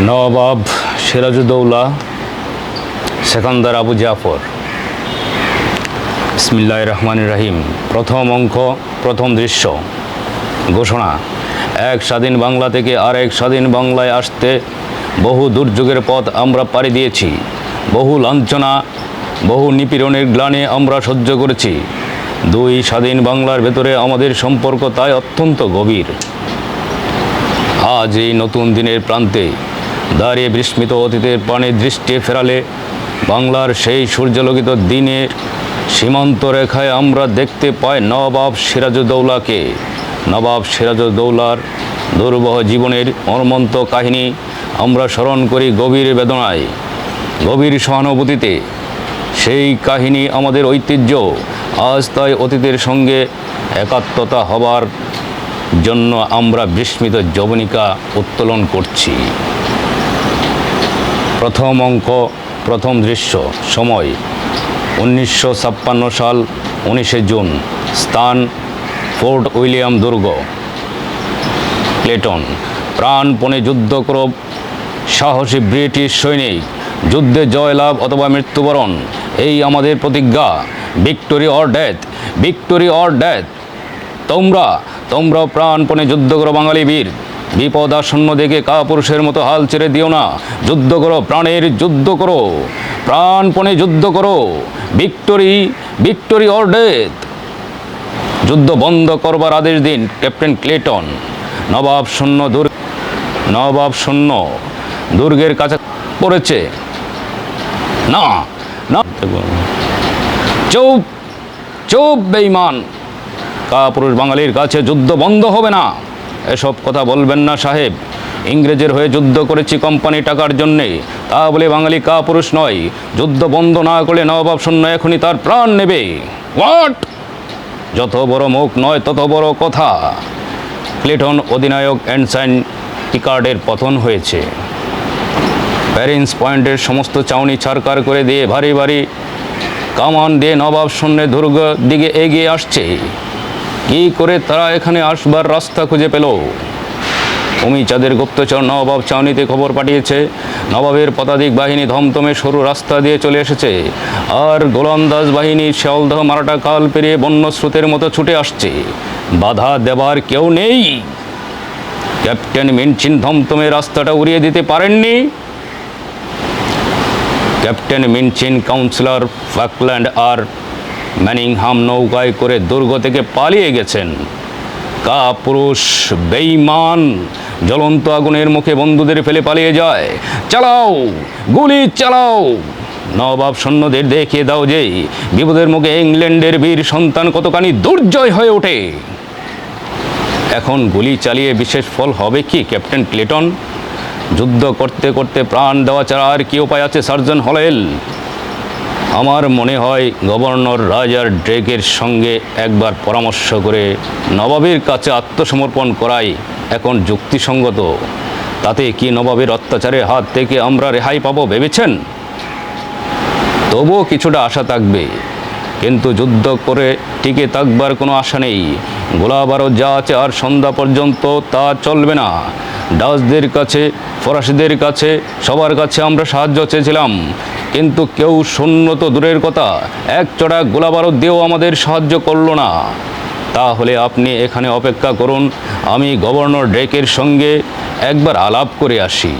নবাব সিরাজউদ্দৌলা, সেকান্দার আবু জাফর। ইসমিল্লাহ রহমান রাহিম। প্রথম অঙ্ক, প্রথম দৃশ্য। ঘোষণা, এক স্বাধীন বাংলা থেকে আর এক স্বাধীন বাংলায় আসতে বহু দুর্যোগের পথ আমরা পাড়ি দিয়েছি। বহু লাঞ্ছনা, বহু নিপীড়নের গ্লানে আমরা সহ্য করেছি। দুই স্বাধীন বাংলার ভেতরে আমাদের সম্পর্ক তাই অত্যন্ত গভীর। আজ এই নতুন দিনের প্রান্তে দাঁড়িয়ে বিস্মিত অতীতের পানে দৃষ্টি ফেরালে বাংলার সেই সূর্যালোকিত দিনের সীমান্ত রেখায় আমরা দেখতে পাই নবাব সিরাজউদ্দৌলাকে। নবাব সিরাজউদ্দৌলার দুর্বহ জীবনের মর্মন্ত কাহিনী আমরা স্মরণ করি গভীর বেদনায়। গভীর সহানুভূতিতে। সেই কাহিনী আমাদের ঐতিহ্য। আজ তাই অতীতের সঙ্গে একাত্মতা হবার জন্য আমরা বিস্মিত যবনিকা উত্তোলন করছি। প্রথম অঙ্ক, প্রথম দৃশ্য, সময়, উনিশশো ছাপ্পান্ন সাল, উনিশে জুন, স্থান, ফোর্ট উইলিয়াম দুর্গ, প্লেটন। প্রাণপণে যুদ্ধ করব সাহসী ব্রিটিশ সৈনিক, যুদ্ধে জয়লাভ অথবা মৃত্যুবরণ, এই আমাদের প্রতিজ্ঞা। Victory or death, victory or death. তোমরা তোমরা প্রাণপণে যুদ্ধ করো বাঙালি বীর। বিপদ আসন্ন দেখে কাপুরুষের মতো হাল ছেড়ে দিও না। যুদ্ধ করো, প্রাণের যুদ্ধ করো। প্রাণপণে যুদ্ধ করো। ভিক্টোরি ভিক্টোরি অর ডেথ যুদ্ধ বন্ধ করবার আদেশ দিন ক্যাপ্টেন ক্লেটন। নবাব শূন্য দুর্গ নবাব শূন্য দুর্গের কাছে পড়েছে। না না। চুপ চুপ বেইমান কাপুরুষ বাঙালির কাছে যুদ্ধ বন্ধ হবে না। এসব কথা বলবেন না সাহেব। ইংরেজের হয়ে যুদ্ধ করেছি কোম্পানি টাকার জন্যে। তা বলে বাঙালি কাপুরুষ নয়। যুদ্ধ বন্ধ না করলে নবাব শূন্য এখনই তার প্রাণ নেবে। হোয়াট যত বড় মুখ নয় তত বড় কথা। ক্লেটন অধিনায়ক অ্যান্ডসাইন পিকার্ডের পতন হয়েছে। প্যারিন্স পয়েন্টের সমস্ত চাউনি ছারকার করে দিয়ে ভারী ভারী কামান দিয়ে নবাব সৈন্যের দুর্গ দিকে এগিয়ে আসছে। কি করে তারা এখানে আসবার রাস্তা খুঁজে পেল? অমি চাঁদের গুপ্তচর নবাব চাউনিতে খবর পাঠিয়েছে, নবাবের পদাতিক বাহিনী ধমধমে সরু রাস্তা দিয়ে চলে এসেছে, আর গোলন্দাজ বাহিনী শেওলদহ মারাটা কাল পেরিয়ে বন্য স্রোতের মতো ছুটে আসছে। বাধা দেবার কেউ নেই। ক্যাপ্টেন মিনচিন ধমধমে রাস্তাটা উড়িয়ে দিতে পারেননি। ক্যাপ্টেন মিনচিন কাউন্সিলর ফাকল্যান্ড আর ম্যানিংহাম নৌকায় করে দুর্গ থেকে পালিয়ে গেছেন। কাপুরুষ বেইমান জ্বলন্ত আগুনের মুখে বন্ধুদের ফেলে পালিয়ে যায়। চালাও, গুলি চালাও। নবাব সৈন্যদের দেখিয়ে দাও যে বিপদের মুখে ইংল্যান্ডের বীর সন্তান কতখানি দুর্জয় হয়ে ওঠে। এখন গুলি চালিয়ে বিশেষ ফল হবে কি, ক্যাপ্টেন ক্লেটন যুদ্ধ করতে করতে প্রাণ দেওয়া ছাড়া আর কি উপায় আছে, সার্জন হলেল? আমার মনে হয় গভর্নর রাজার ড্রেকের সঙ্গে একবার পরামর্শ করে নবাবের কাছে আত্মসমর্পণ করাই এখন যুক্তিসঙ্গত। তাতে কি নবাবের অত্যাচারের হাত থেকে আমরা রেহাই পাবো ভেবেছেন? তবুও কিছুটা আশা থাকবে। কিন্তু যুদ্ধ করে টিকে থাকবার কোনো আশা নেই। গোলা বারো যা আছে আর সন্ধ্যা পর্যন্ত তা চলবে না। ডাচদের কাছে, ফরাসিদের কাছে, সবার কাছে আমরা সাহায্য চেয়েছিলাম। কিন্তু কেউ শূন্য তো দূরের কথা। এক চড়া গোলা বারুদ দিয়েও আমাদের সাহায্য করল না। তাহলে আপনি এখানে অপেক্ষা করুন, আমি গভর্নর ড্রেকের সঙ্গে একবার আলাপ করে আসি।